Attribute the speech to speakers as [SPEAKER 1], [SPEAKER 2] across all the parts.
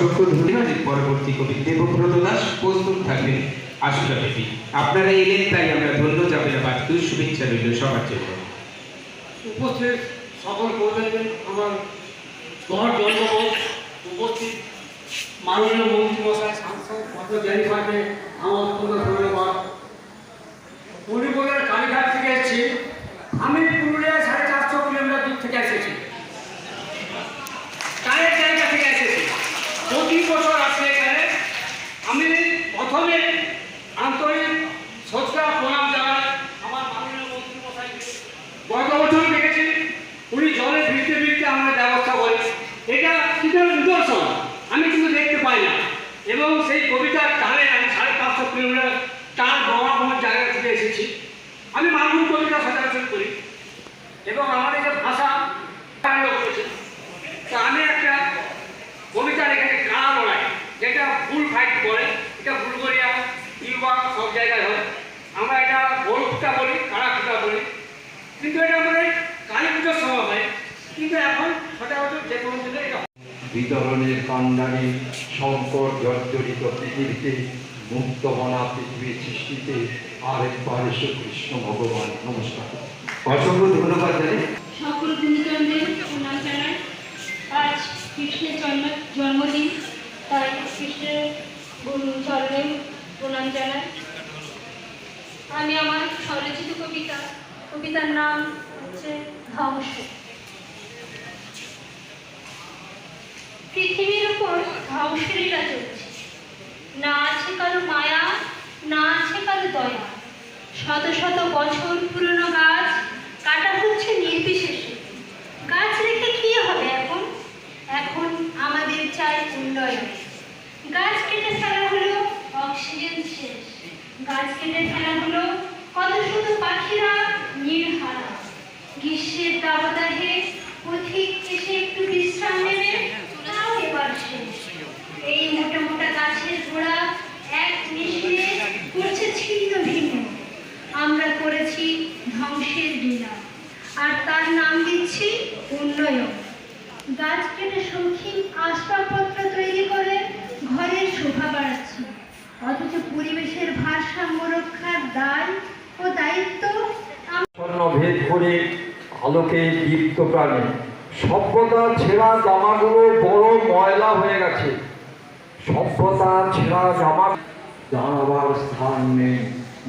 [SPEAKER 1] অসংখ্য ধন্যবাদ। পরবর্তী কবি দেবব্রত দাস প্রস্তুত থাকবেন দেবী। আপনারা এলেন, তাই আমরা ধন্য আবার। দুই শুভেচ্ছা রইল সবার জন্য।
[SPEAKER 2] উপস্থিত সকল আমার ঘর উপস্থিত মাননীয় মন্ত্রী মশাই সাংসদ ডক্টর জানিফাকে আমার অত্যন্ত ধন্যবাদ পরিবারের কালীঘাট থেকে এসেছি আমি পুরুলিয়া সাড়ে চারশো কিলোমিটার দূর থেকে এসেছি কায়ের জায়গা থেকে এসেছি প্রতি বছর আসে এখানে আমি প্রথমে আন্তরিক শ্রদ্ধা প্রণাম জানাই আমার মাননীয় মন্ত্রী মশাইকে গত বছর দেখেছি উনি জলে ভিড়তে ভিড়তে আমাদের ব্যবস্থা করে এটা কিন্তু নিদর্শন আমি কিন্তু দেখতে পাই না। এবং সেই কবিতার টানে আমি সাড়ে পাঁচশো কিলোমিটার টান তার বড় জায়গা থেকে এসেছি। আমি মানব কবিতা সচরাচর করি। এবং আমাদের যে ভাষা তো আমি একটা কবিতা লিখেছি কারা লড়াই যেটা ফুল ফাইট করে। এটা বুলগরিয়া ইউবা, সব জায়গায় হয়। আমরা এটা গোলকুটা বলি কারাকুটা বলি। কিন্তু এটা আমাদের কালী পুজোর সময় হয়। কিন্তু এখন সচরাচর যে কোনো দিনে এটা।
[SPEAKER 3] বিতরণের কান্ডারে সংকট জর্জরিত পৃথিবীতে মুক্তমনা পৃথিবীর সৃষ্টিতে আরেকবার এসে কৃষ্ণ ভগবান। নমস্কার।
[SPEAKER 1] অসংখ্য ধন্যবাদ জানাই
[SPEAKER 4] সকল আজ কৃষ্ণের জন্ম, জন্মদিন, তাই কৃষ্ণের চরণে প্রণাম জানাই। আমি আমার স্বরচিত কবিতা, কবিতার নাম হচ্ছে ধ্বংস পৃথিবীর উপর ধ্বংসের লীলা চলছে। না আছে কারও মায়া, না আছে কারও দয়া। শত শত বছর পুরনো গাছ কাটা হচ্ছে নির্বিশেষে। গাছ রেখে কি হবে এখন? এখন আমাদের চাই উন্নয়ন। গাছ কেটে ফেলা হলো অক্সিজেন শেষ গাছ কেটে ফেলা হলো কত শত পাখিরা নির্হারা। গ্রীষ্মের দাবদাহে পথিক এসে একটু বিশ্রাম নেবে তাও এবার শেষ এই মোটা মোটা গাছের গোড়া এক মিশিয়ে করছে ছিন্ন ভিন্ন আমরা করেছি ধ্বংসের লীলা। আর তার নাম দিচ্ছি উন্নয়ন। গাছ কেটে শৌখিন আসবাবপত্র তৈরি করে ঘরের শোভা বাড়াচ্ছি। অথচ পরিবেশের ভারসাম্য রক্ষার দায় ও দায়িত্ব
[SPEAKER 3] ভেদ করে আলোকে দীপ্ত প্রাণে। সভ্যতা ছেঁড়া জামাগুলো বড় ময়লা হয়ে গেছে। সভ্যতা ছেঁড়া জামা দাঁড়াবার স্থান নেই।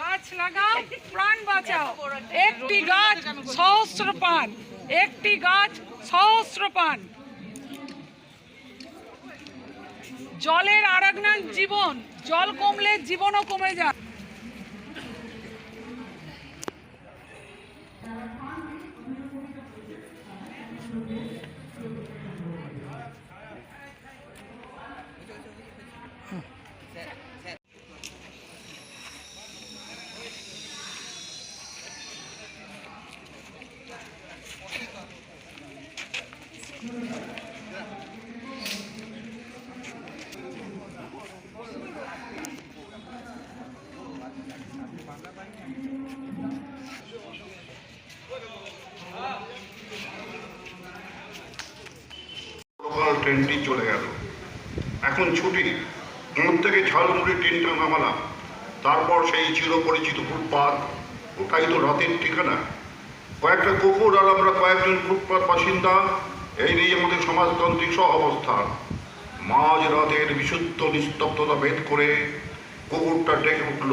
[SPEAKER 5] গাছ লাগাও, প্রাণ বাঁচাও। একটি গাছ সহস্র পান একটি গাছ সহস্র পান জলের আরাগনান জীবন, জল কমলে জীবনও কমে যায়।
[SPEAKER 6] ট্রেনটি চলে গেল। এখন ছুটি। মোড় থেকে ঝালমুড়ি ট্রেনটা নামালাম তারপর সেই চিরপরিচিত ফুটপাত। ওটাই তো রাতের ঠিকানা। কয়েকটা কুকুর আর আমরা কয়েকজন ফুটপাত বাসিন্দা, এই নিয়ে আমাদের সমাজতান্ত্রিক সহ অবস্থান মাঝ রাতের বিশুদ্ধ নিস্তব্ধতা ভেদ করে কুকুরটা ডেকে উঠল।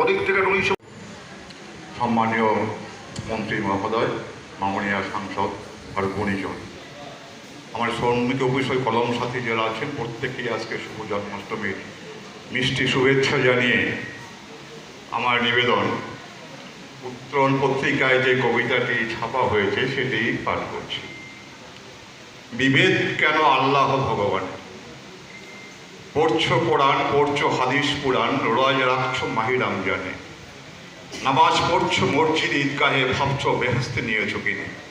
[SPEAKER 6] ওদিক থেকে উনিশশো
[SPEAKER 7] সম্মানীয় মন্ত্রী মহোদয় মামনীয় সাংসদ আর গুণীজন। আমার শ্রমিক অফিসের কলম সাথী যারা আছেন, প্রত্যেকেই আজকে শুভ জন্মাষ্টমীর মিষ্টি শুভেচ্ছা জানিয়ে আমার নিবেদন, উত্তরণ পত্রিকায় যে কবিতাটি ছাপা হয়েছে, সেটি পাঠ করছি। বিভেদ কেন আল্লাহ ভগবান? পড়ছো কোরআন, পড়ছো হাদিস পুরাণ রোজ রাখছো মাহি রমজানে। নামাজ পড়ছো মসজিদ ঈদগাহে, ভাবছ বেহেস্তে নিয়েছো কিনে।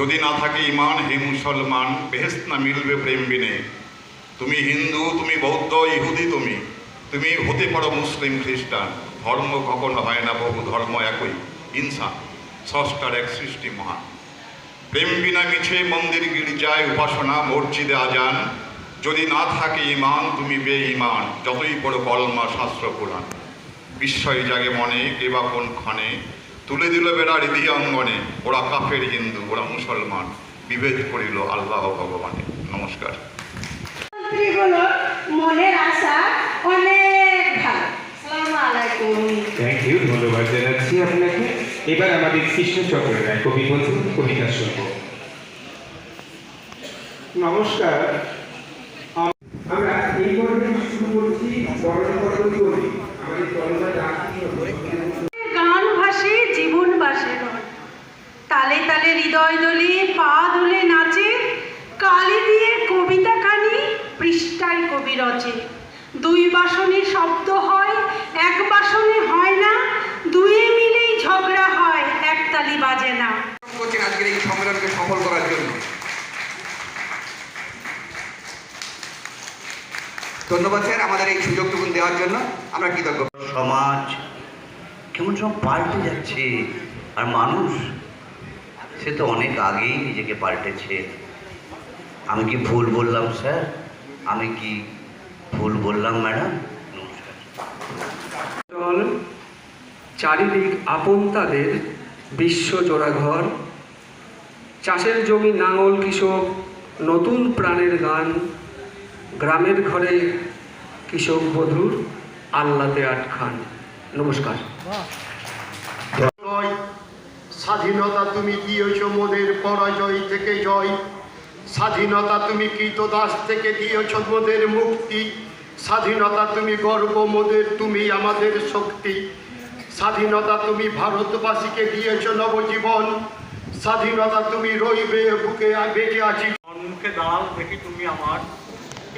[SPEAKER 7] যদি না থাকে ইমান, হে মুসলমান বেহেস্ত না মিলবে প্রেম বিনে। তুমি হিন্দু, তুমি বৌদ্ধ, ইহুদি তুমি তুমি হতে পারো মুসলিম, খ্রিস্টান। ধর্ম কখনো হয় না, বহু ধর্ম একই। ইনসান ষষ্ঠার এক সৃষ্টি মহান। প্রেম বিনা মিছে মন্দির গির্জায়, উপাসনা, মসজিদে আজান। যদি না থাকে ইমান, তুমি বে ইমান যতই পড়ো কলমা, শাস্ত্র পুরাণ বিস্ময় জাগে মনে, কে বা কোন ক্ষণে তুলে দিল বেড়া হৃদি অঙ্গনে। ওরা কাফের হিন্দু ওরা মুসলমান। বিভেদ করিল আল্লাহ ভগবানে। নমস্কার।
[SPEAKER 8] মনের আশা অনেক ভালো।
[SPEAKER 1] থ্যাংক ইউ ধন্যবাদ জানাচ্ছি আপনাকে। এবার আমাদের রায় কবি বলছেন কবিতা শুনব। নমস্কার। আমরা এই পর্বে শুরু করছি বর্ণপত্র কবি আমাদের তলবা
[SPEAKER 8] গান ভাসে জীবন বাসে নয় তালে তালে হৃদয় দোলে পা দোলে নাচে কালি দিয়ে কবিতা কানি পৃষ্ঠায় কবি রচে। দুই বাসনে শব্দ হয় এক বাসনে হয় না দুয়ে মিলেই ঝগড়া হয় এক তালি বাজে না।
[SPEAKER 9] করছেন আজকের এই সম্মেলনকে সফল করার জন্য। ধন্যবাদ স্যার আমাদের এই সুযোগটুকু দেওয়ার জন্য। আমরা কৃতজ্ঞ।
[SPEAKER 10] সমাজ কেমন সব পাল্টে যাচ্ছে আর মানুষ সে তো অনেক আগেই নিজেকে পাল্টেছে। আমি কি ভুল বললাম স্যার? আমি কি ভুল বললাম ম্যাডাম? নমস্কার।
[SPEAKER 3] চারিদিক আপন তাদের বিশ্বজোড়া ঘর চাষের জমি নাঙল কৃষক নতুন প্রাণের গান। গ্রামের ঘরে কৃষক বধুর আল্লাতে আটখান। নমস্কার।
[SPEAKER 11] জয় স্বাধীনতা তুমি দিয়েছ মোদের পরাজয় থেকে জয়। স্বাধীনতা তুমি কৃতদাস থেকে দিয়েছ মোদের মুক্তি। স্বাধীনতা তুমি গর্ব মোদের, তুমি আমাদের শক্তি। স্বাধীনতা তুমি ভারতবাসীকে দিয়েছ নবজীবন। স্বাধীনতা তুমি রইবে বুকে বেঁচে আছি।
[SPEAKER 12] মুখে দাঁড়াও, দেখি তুমি আমার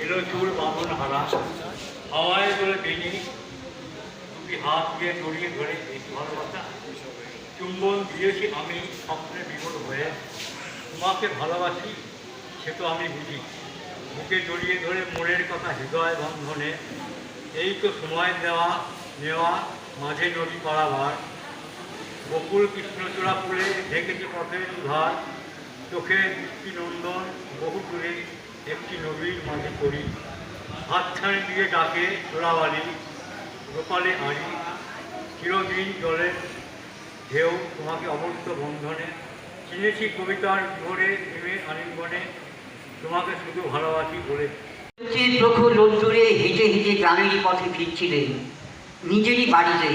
[SPEAKER 12] এলো চুল বাঁধন হারা। হাওয়ায় বেনি তুমি হাত দিয়ে জড়িয়ে ধরে এই ভালোবাসা। চুম্বন দিয়েছি আমি স্বপ্নে বিভোর হয়ে তোমাকে ভালোবাসি, সে তো আমি বুঝি। বুকে জড়িয়ে ধরে মনের কথা হৃদয় বন্ধনে, এই তো সময় দেওয়া, নেওয়া, মাঝে নদী পাড়াবার বকুল কৃষ্ণচূড়া ফুলে ঢেকেছে পথের ধার চোখে দৃষ্টি নন্দন, বহু দূরে একটি নবীর মাঝে করি হাতছানি দিয়ে ডাকে চোরাবালি, গোপালে আড়ি। চিরদিন জলে ঢেউ তোমাকে অবর্ত বন্ধনে, চিনেছি কবিতার ভোরে নেমে আলিঙ্গনে। তোমাকে শুধু ভালোবাসি বলে।
[SPEAKER 10] প্রখর রোদ্দুরে হেঁটে হেঁটে গ্রামের পথে ফিরছিলেন নিজেরই বাড়িতে।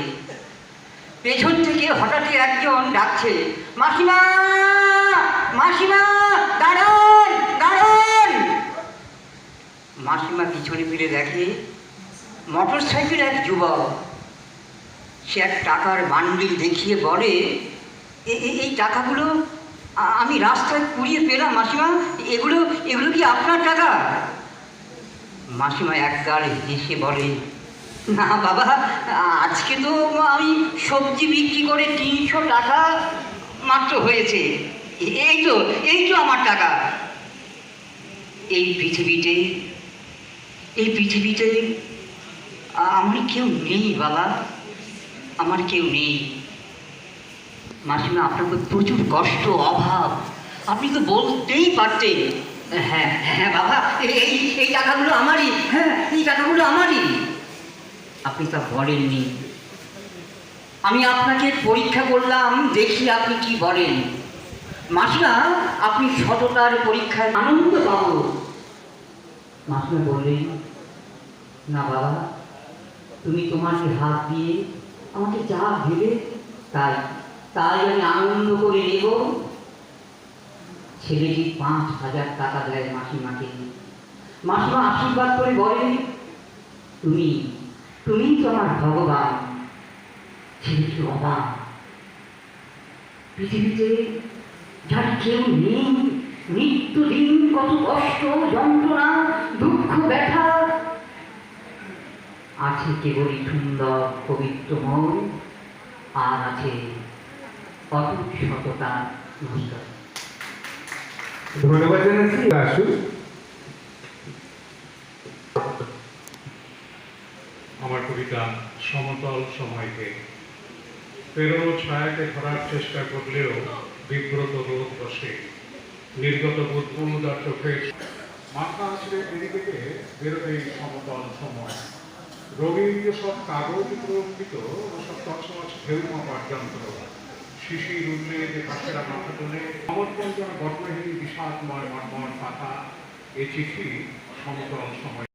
[SPEAKER 10] পেছন থেকে হঠাৎই একজন ডাকছে, মাসিমা মাসিমা, দাঁড়ান দাঁড়ান! মাসিমা পিছনে ফিরে দেখে মোটর সাইকেল এক যুবক। সে এক টাকার বান্ডিল দেখিয়ে বলে, "এ- এ- এই টাকাগুলো আমি রাস্তায় কুড়িয়ে পেলাম, মাসিমা। এগুলো এগুলো কি আপনার টাকা? মাসিমা একগাল হেসে বলে, না বাবা, আজকে তো আমি সবজি বিক্রি করে তিনশো টাকা মাত্র হয়েছে। এই তো এই তো আমার টাকা। এই পৃথিবীতে এই পৃথিবীতে আমার কেউ নেই বাবা। আমার কেউ নেই। মাসিমা, আপনার প্রচুর কষ্ট, অভাব। আপনি তো বলতেই পারতেন। হ্যাঁ হ্যাঁ বাবা, এই এই টাকাগুলো আমারই। হ্যাঁ এই টাকাগুলো আমারই। আপনি তা বলেননি। আমি আপনাকে পরীক্ষা করলাম, দেখি আপনি কি বলেন। মাসিমা, আপনি সততার পরীক্ষায় আনন্দ পাবো মাসিমা বললেন, না বাবা, তুমি তোমাকে হাত দিয়ে আমাকে যা ভেবে তাই। তাই আমি আনন্দ করে নেব। ছেলেটি পাঁচ হাজার টাকা দেয় মাসিমাকে মাসিমা আশীর্বাদ করে বলে, তুমি তুমি তো আমার ভগবান। ছেলেটি অবাক। পৃথিবীতে যার কেউ নেই, নিত্যদিন কত কষ্ট, যন্ত্রণা, দুঃখ, ব্যথা আছে কেবলই সুন্দর পবিত্রময় আর আছে অটুট সততা ভূমিকা
[SPEAKER 1] ধন্যবাদ জানাচ্ছি বাসু
[SPEAKER 13] আমার কবিতা সমতল সময়কে পেরোনো ছায়াকে ধরার চেষ্টা করলেও বিব্রত রোদ বসে। নির্গত বুদ্বুদার চোখে মাথা আসলে এদিকে বেরোবে সমতল সময়। রঙিন সব কাগজ প্রলম্বিত ওসব সব তছমছ ঢেউ মাপার যন্ত্র শিশির উঠলে যে পাশেরা মাথা তোলে, সমর্পণ যেন গর্বহীন বিষাদময়, মর্মর পাতা, এ চিঠি সমতল সময়।